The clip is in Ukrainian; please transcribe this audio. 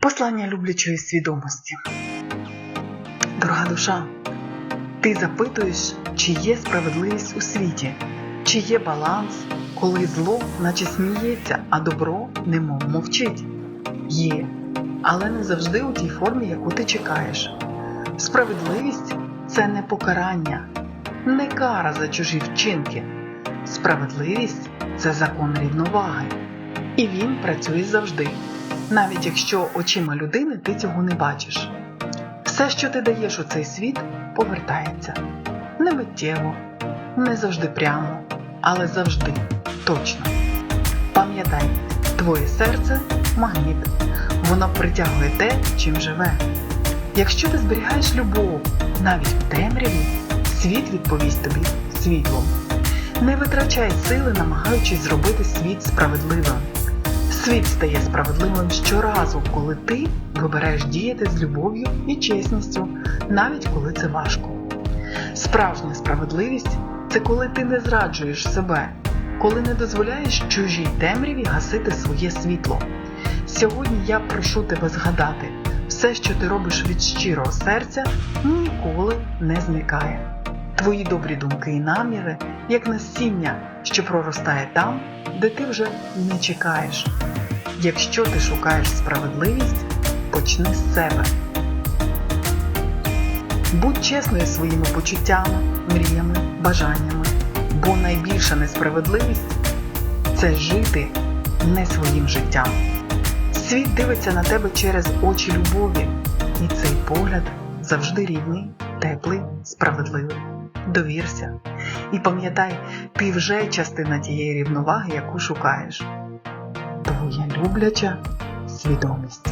Послання люблячої свідомості. Дорога душа, ти запитуєш, чи є справедливість у світі, чи є баланс, коли зло наче сміється, а добро немов мовчить. Є, але не завжди у тій формі, яку ти чекаєш. Справедливість це не покарання, не кара за чужі вчинки. Справедливість це закон рівноваги, і він працює завжди, навіть якщо очима людини ти цього не бачиш. Все, що ти даєш у цей світ, повертається не миттєво, не завжди прямо, але завжди точно. Пам'ятай, твоє серце магніт, воно притягує те, чим живе. Якщо ти зберігаєш любов навіть в темряві, світ відповість тобі світлом. Не витрачай сили, намагаючись зробити світ справедливим. Світ стає справедливим щоразу, коли ти вибираєш діяти з любов'ю і чесністю, навіть коли це важко. Справжня справедливість це коли ти не зраджуєш себе, коли не дозволяєш чужій темряві гасити своє світло. Сьогодні я прошу тебе згадати, все, що ти робиш від щирого серця, ніколи не зникає. Твої добрі думки і наміри, як насіння, що проростає там, де ти вже не чекаєш. Якщо ти шукаєш справедливість, почни з себе. Будь чесною своїми почуттями, мріями, бажаннями, бо найбільша несправедливість це жити не своїм життям. Світ дивиться на тебе через очі любові, і цей погляд завжди рівний, теплий, справедливий. Довірся і пам'ятай, ти вже частина тієї рівноваги, яку шукаєш. Твоя любляча свідомість.